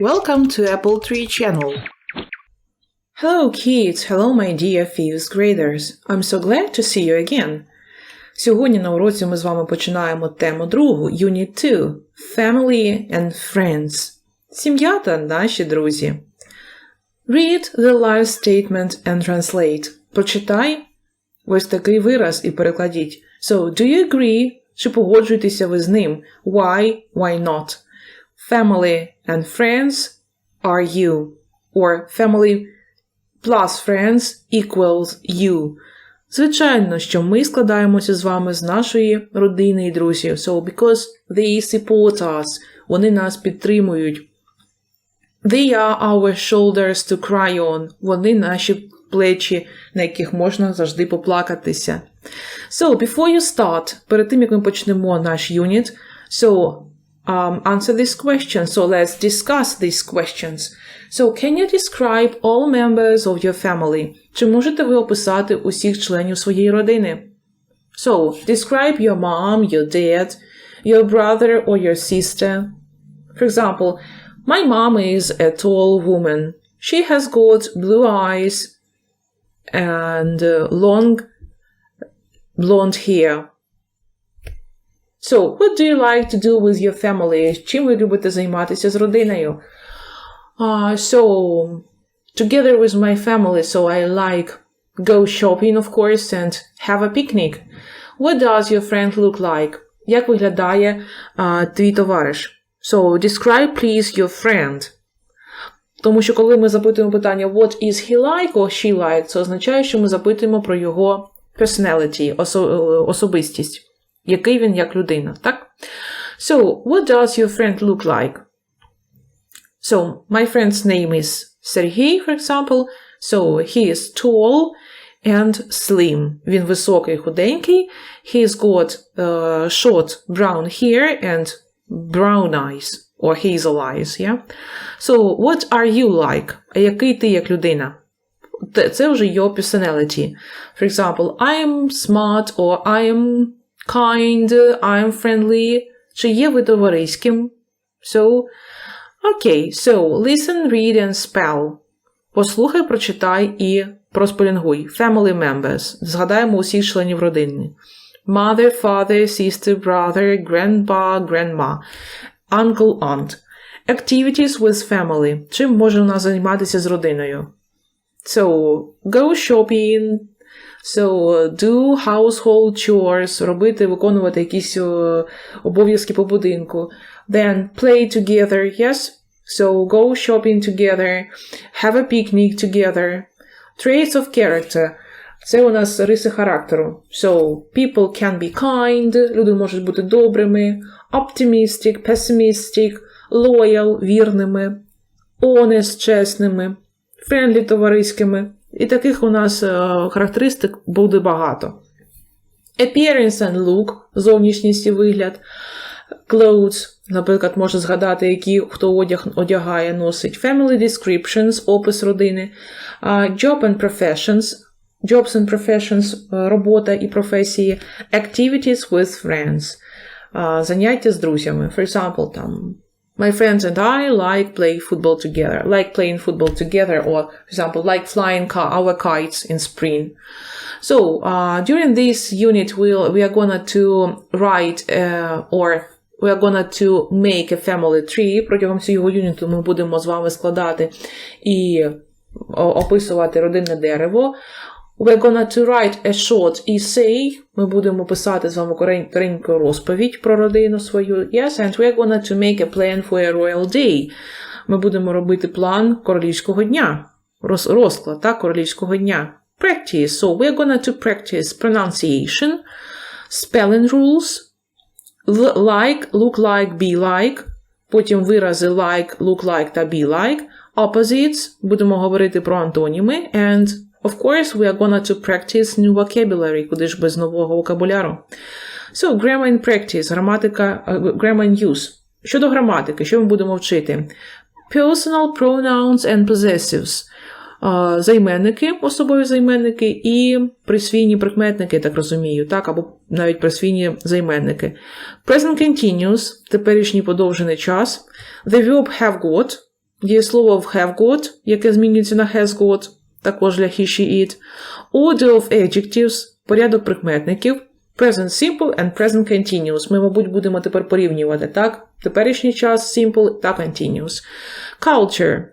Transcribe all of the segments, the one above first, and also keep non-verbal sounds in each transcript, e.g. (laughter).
Welcome to Apple Tree Channel. Hello, kids! Hello, my dear fifth graders! I'm so glad to see you again. Сьогодні на уроці ми з вами починаємо тему другу, Unit 2 Family and Friends. Сім'я та наші друзі. Read the live statement and translate. Прочитай ось такий вираз і перекладіть. So, do you agree? Чи погоджуєтеся ви з ним? Why? Why not? Family and friends are you. Or family plus friends equals you. Звичайно, що ми складаємося з вами з нашої родини і друзів. So, because they support us, вони нас підтримують. They are our shoulders to cry on. Вони наші плечі, на яких можна завжди поплакатися. So, before you start, перед тим, як ми почнемо наш юніт, so, um, answer this question. So, let's discuss these questions. So, can you describe all members of your family? Чи можете ви описати усіх членів своєї родини? So, describe your mom, your dad, your brother or your sister. For example, my mom is a tall woman. She has got blue eyes and uh, long blonde hair. So, what do you like to do with your family? Чим ви любите займатися з родиною? Uh, so, together with my family, so I like go shopping, of course, and have a picnic. What does your friend look like? Як виглядає uh, твій товариш? So, describe, please, your friend. Тому що коли ми запитуємо питання what is he like or she like, це означає, що ми запитуємо про його personality, осо- особистість, який він як людина, так? So, what does your friend look like? So, my friend's name is Sergey, for example. So, he is tall and slim. Він високий, худенький. He's got uh, short brown hair and brown eyes. Or hazel eyes, yeah? So, what are you like? А який ти як людина? Те- Це вже your personality. For example, I am smart or I am kind, I am friendly. Чи є ви товариським? So, okay, so listen, read and spell. Послухай, прочитай і проспелінгуй. Family members. Згадаємо усіх членів родини. Mother, father, sister, brother, grandpa, grandma, uncle, aunt. Activities with family. Чим може у нас займатися з родиною? So, go shopping, so, do household chores, робити, виконувати якісь е, обов'язки по будинку. Then play together, yes? So, go shopping together, have a picnic together. Traits of character. Це у нас риси характеру. So, people can be kind, люди можуть бути добрими, optimistic, pessimistic, loyal, вірними, honest, чесними, friendly, товариськими. І таких у нас е, характеристик буде багато. Appearance and look, зовнішність і вигляд. Clothes, наприклад, можна згадати, які хто одяг одягає, носить. Family descriptions, опис родини. Job and professions, jobs and professions, е, робота і професії. Activities with friends, заняття з друзями. For example, там My friends and I like play football together, like playing football together, or for example, like flying ca- our kites in spring. So uh, during this unit, we'll we are gonna to write uh, or we are gonna to make a family tree. Протягом цього юніту ми будемо з вами складати і о- описувати родинне дерево. We're gonna to write a short essay. Ми будемо писати з вами корень- кореньку розповідь про родину свою. Yes, and we're gonna to make a plan for a royal day. Ми будемо робити план королівського дня. Роз, розклад, так, королівського дня. Practice. So we're gonna to practice pronunciation, spelling rules, like, look like, be like, потім вирази like, look like та be like, opposites, будемо говорити про антоніми, and of course we are gonna to practice new vocabulary, куди ж без нового вокабуляру. So, grammar and practice, граматика, е, grammar and use. Щодо граматики, що ми будемо вчити? Personal pronouns and possessives. Е, Займенники, особові займенники і присвійні прикметники, так розумію, так, або навіть присвійні займенники. Present continuous, теперішній подовжений час. The verb have got, Дієслово в have got, яке змінюється на has got, також для he, she, it. Order of adjectives, порядок прикметників. Present simple and present continuous. Ми, мабуть, будемо тепер порівнювати, так? Теперішній час simple та continuous. Culture.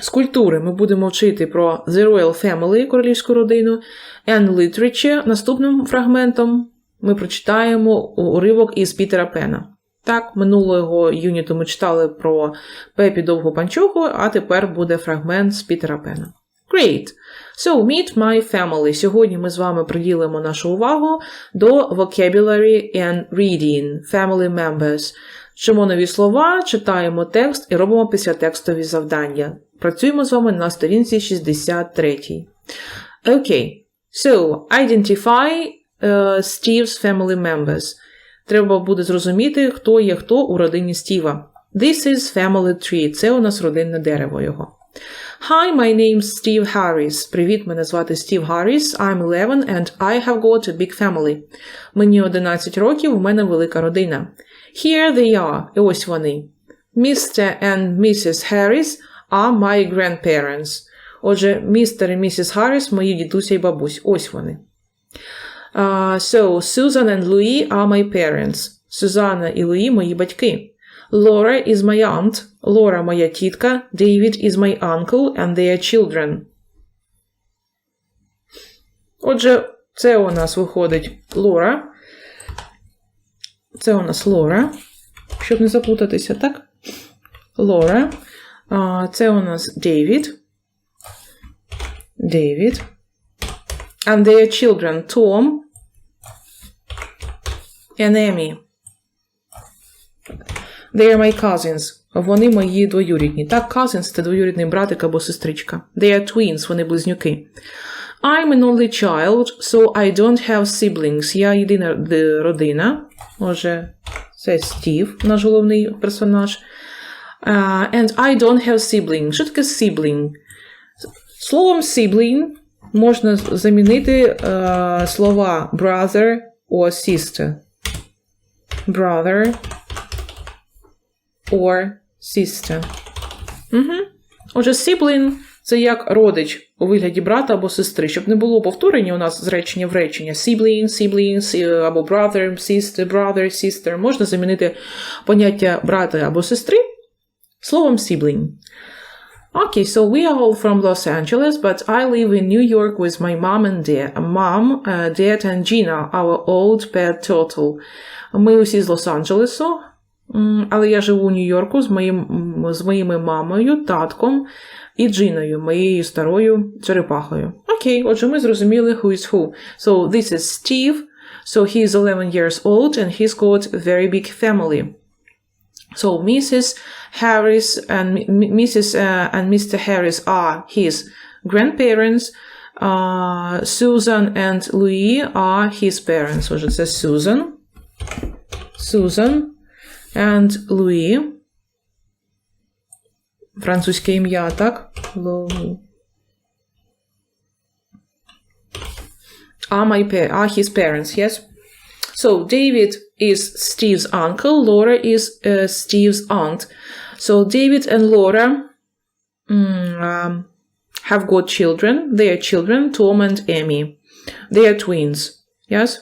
З культури ми будемо вчити про The Royal Family, королівську родину, and Literature. Наступним фрагментом ми прочитаємо уривок із Пітера Пена. Так, минулого юніту ми читали про Пепі Довгу Панчоху, а тепер буде фрагмент з Пітера Пена. Great! So, meet my family. Сьогодні ми з вами приділимо нашу увагу до vocabulary and reading family members. Вчимо нові слова, читаємо текст і робимо післятекстові завдання. Працюємо з вами на сторінці 63. Окей. So, identify uh, Steve's family members. Треба буде зрозуміти, хто є хто у родині Стіва. This is family tree. Це у нас родинне дерево його. Hi, my name's Steve Harris. Привіт, мене звати Стів Harris. I'm 11 and I have got a big family. Мені 11 років, у мене велика родина. Here they are. І ось вони. Mr. and Mrs. Harris are my grandparents. Отже, містер і місіс Харріс – мої дідуся і бабусь. Ось вони. Uh, so, Susan and Louis are my parents. Сюзанна і Луї – мої батьки. Laura is my aunt. Лора – моя тітка. David is my uncle and their children. Отже, це у нас виходить Лора. Це у нас Лора. Щоб не заплутатися, так? Лора. Це у нас Дейвід. Дейвід. And their children Tom and Amy. They are my cousins. Вони мої двоюрідні. Так, cousins – це двоюрідний братик або сестричка. They are twins, вони близнюки. I'm an only child, so I don't have siblings. Я єдина родина. Може, це Стів, наш головний персонаж. Uh, and I don't have sibling. Що таке sibling? Словом sibling можна замінити е, слова brother or sister. Brother or sister. Угу. Отже, sibling – це як родич у вигляді брата або сестри. Щоб не було повторення у нас з речення в речення. Sibling, siblings, е, або brother, sister, brother, sister. Можна замінити поняття брата або сестри словом sibling. Okay, so we are all from Los Angeles, but I live in New York with my mom and dad. Mom, uh, dad and Gina, our old pet turtle. Ми усі з Лос-Анджелесу, але я живу у Нью-Йорку з, моїм, з моїми мамою, татком і Джиною, моєю старою черепахою. Окей, отже, ми зрозуміли who is who. So this is Steve. So he is 11 years old and he's got a very big family. So Mrs. Harris and Mrs. Uh, and Mr. Harris are his grandparents. Uh, Susan and Louis are his parents. Отже, це Susan. Susan and Louis. Французьке ім'я, так? Лу- Are my pa- are his parents, yes? So David is Steve's uncle, Laura is uh, Steve's aunt. So David and Laura mm, um, have got children. They are children, Tom and Amy. They are twins. Yes.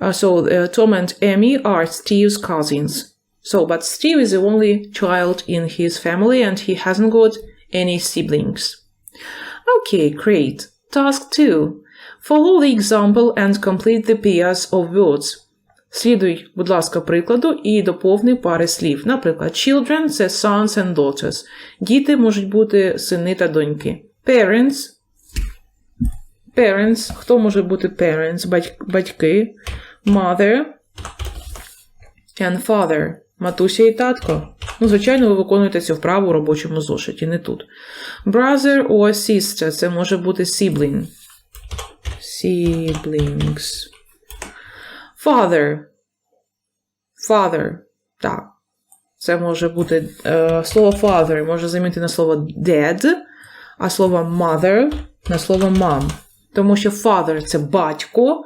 Uh, so uh, Tom and Amy are Steve's cousins. So, but Steve is the only child in his family, and he hasn't got any siblings. Okay, great. Task 2. Follow the example and complete the pairs of words. Слідуй, будь ласка, прикладу і доповни пари слів. Наприклад, children – це sons and daughters. Діти можуть бути сини та доньки. Parents – parents. Хто може бути parents? Бать- батьки. Mother and father. Матуся і татко. Ну, звичайно, ви виконуєте цю вправу у робочому зошиті, не тут. Brother or sister – це може бути sibling. Siblings. Father. Father. Так. Це може бути е, слово father може замінити на слово dad, а слово mother на слово mom. Тому що father це батько,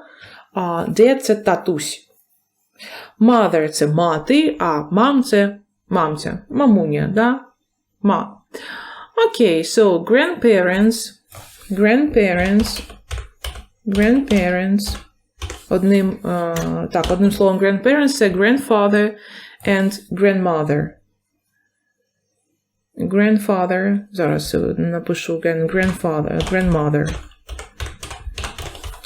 а dad це татусь. Mother це мати, а mom це мамця, мамуня, да? Ма, Окей, so grandparents, grandparents, grandparents. Одним, е, так, одним словом, grandparents це grandfather and grandmother. Grandfather, зараз е, напишу again, grandfather, grandmother.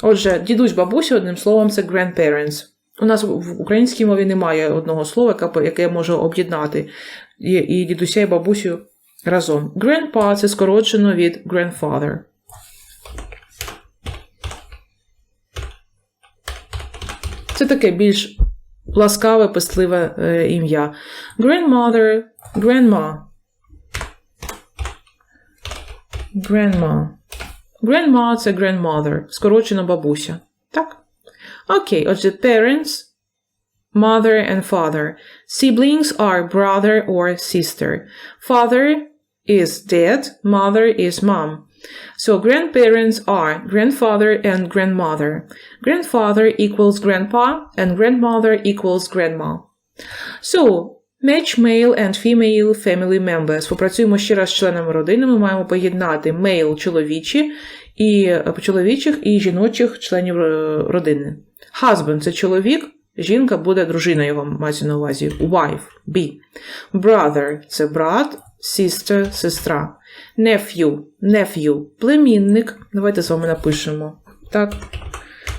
Отже, дідусь, бабуся, одним словом, це grandparents. У нас в українській мові немає одного слова, яке- може об'єднати і, дідуся, і бабусю разом. Grandpa – це скорочено від grandfather. Це таке більш ласкаве, пестливе е, ім'я. Grandmother, grandma. Grandma. Grandma це grandmother, скорочено бабуся. Так? Окей, отже, parents, mother and father. Siblings are brother or sister. Father is dead, mother is mom. So grandparents are grandfather and grandmother. Grandfather equals grandpa and grandmother equals grandma. So, match male and female family members. Попрацюємо ще раз з членами родини. Ми маємо поєднати male – чоловічі, і е, чоловічих і жіночих членів е, родини. Husband – це чоловік, жінка буде дружина його мається на увазі. Wife – be. Brother – це брат, sister – сестра. Nephew – nephew – племінник. Давайте з вами напишемо. Так.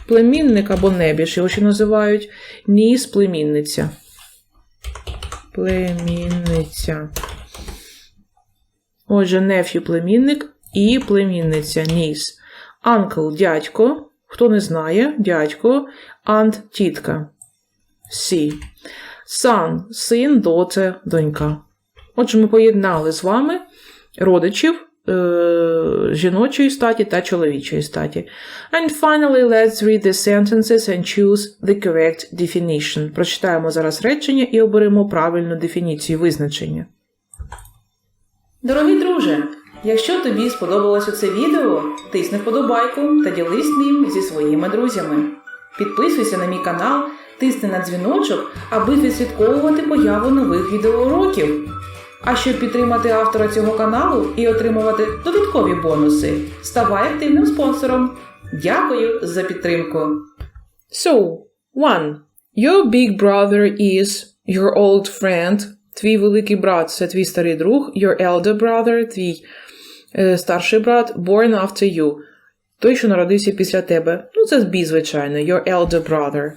Племінник або небіж, його ще називають ніс племінниця. Племінниця. Отже, nephew – племінник і племінниця ніс. Uncle – дядько. Хто не знає, дядько. Aunt – тітка. Сі. Son – син, доце, донька. Отже, ми поєднали з вами родичів е- жіночої статі та чоловічої статі. And finally, let's read the sentences and choose the correct definition. Прочитаємо зараз речення і оберемо правильну дефініцію визначення. Дорогий друже, якщо тобі сподобалося це відео, тисни вподобайку та ділись ним зі своїми друзями. Підписуйся на мій канал, тисни на дзвіночок, аби відслідковувати появу нових відеоуроків. А щоб підтримати автора цього каналу і отримувати додаткові бонуси, ставай активним спонсором. Дякую за підтримку. So, one. Your big brother is your old friend. Твій великий брат це твій старий друг. Your elder brother, твій старший брат, born after you. Той, що народився після тебе. Ну, це be, звичайно. Your elder brother.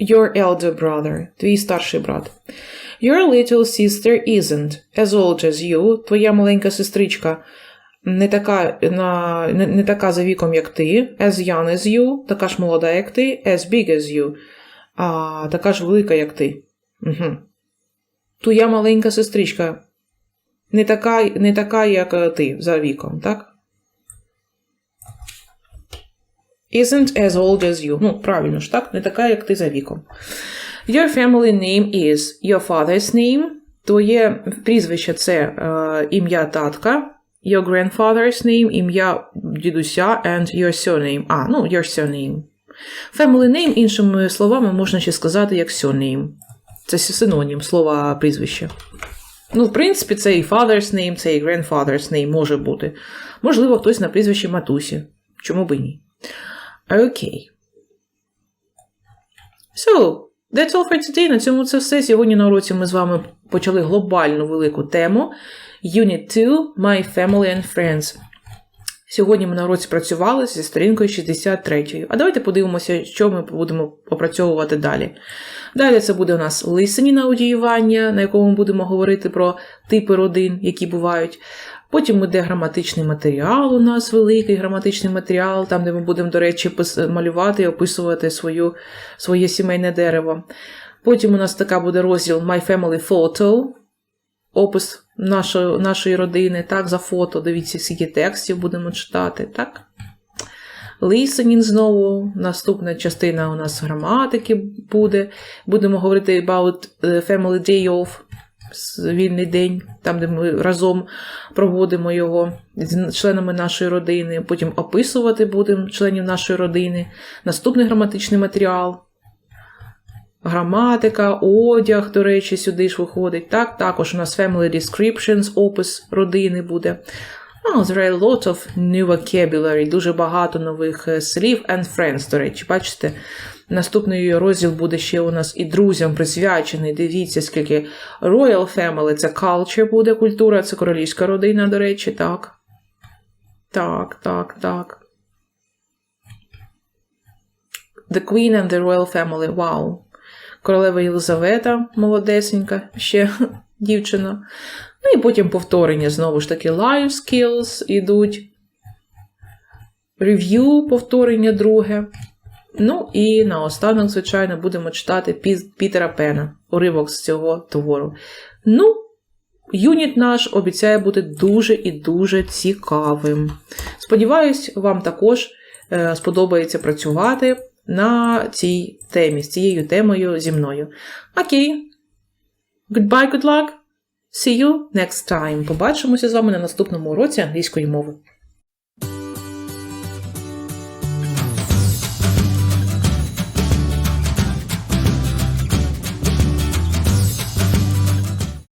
Your elder brother, твій старший брат. Your little sister isn't as old as you. Твоя маленька сестричка не така, на, не, не така за віком, як ти. As young as you, така ж молода, як ти. As big as you, а така ж велика, як ти. Угу. Твоя маленька сестричка не така, не така, як е, ти за віком, так? Isn't as old as you. Ну, правильно ж, так? Не така, як ти за віком. Your family name is your father's name. Твоє прізвище це е, ім'я татка. Your grandfather's name, ім'я дідуся, and your surname. А, ну, your surname. Family name, іншими словами, можна ще сказати як surname. Це синонім слова прізвище. Ну, в принципі, це і father's name, це і grandfather's name може бути. Можливо, хтось на прізвище матусі. Чому би ні? Окей. So, that's all for today. На цьому це все. Сьогодні на уроці ми з вами почали глобальну велику тему Unit 2 My Family and Friends. Сьогодні ми на уроці працювали зі сторінкою 63. А давайте подивимося, що ми будемо опрацьовувати далі. Далі це буде у нас listening аудіювання, на якому ми будемо говорити про типи родин, які бувають. Потім іде граматичний матеріал у нас великий граматичний матеріал, там, де ми будемо, до речі, малювати і описувати свою, своє сімейне дерево. Потім у нас така буде розділ My Family Photo, опис нашої, нашої родини, так, за фото. Дивіться, скільки текстів будемо читати, так? Listening знову. Наступна частина у нас граматики буде. Будемо говорити about е, family day off, вільний день, там, де ми разом проводимо його з членами нашої родини. Потім описувати будемо членів нашої родини. Наступний граматичний матеріал. Граматика, одяг, до речі, сюди ж виходить. Так, також у нас family descriptions, опис родини буде. Oh, there are a lot of new vocabulary, дуже багато нових е, слів and friends, до речі. Бачите, наступний розділ буде ще у нас і друзям присвячений. Дивіться, скільки Royal Family це culture буде, культура, це королівська родина, до речі, так. Так, так, так. The Queen and the Royal Family. Вау. Королева Єлизавета, молодесенька, ще (laughs) дівчина. Ну і потім повторення, знову ж таки, life skills ідуть. Review, повторення друге. Ну і наостанок, звичайно, будемо читати Пітера Пена, уривок з цього твору. Ну, юніт наш обіцяє бути дуже і дуже цікавим. Сподіваюсь, вам також е, сподобається працювати на цій темі, з цією темою зі мною. Окей. Goodbye, good luck. See you next time. Побачимося з вами на наступному уроці англійської мови.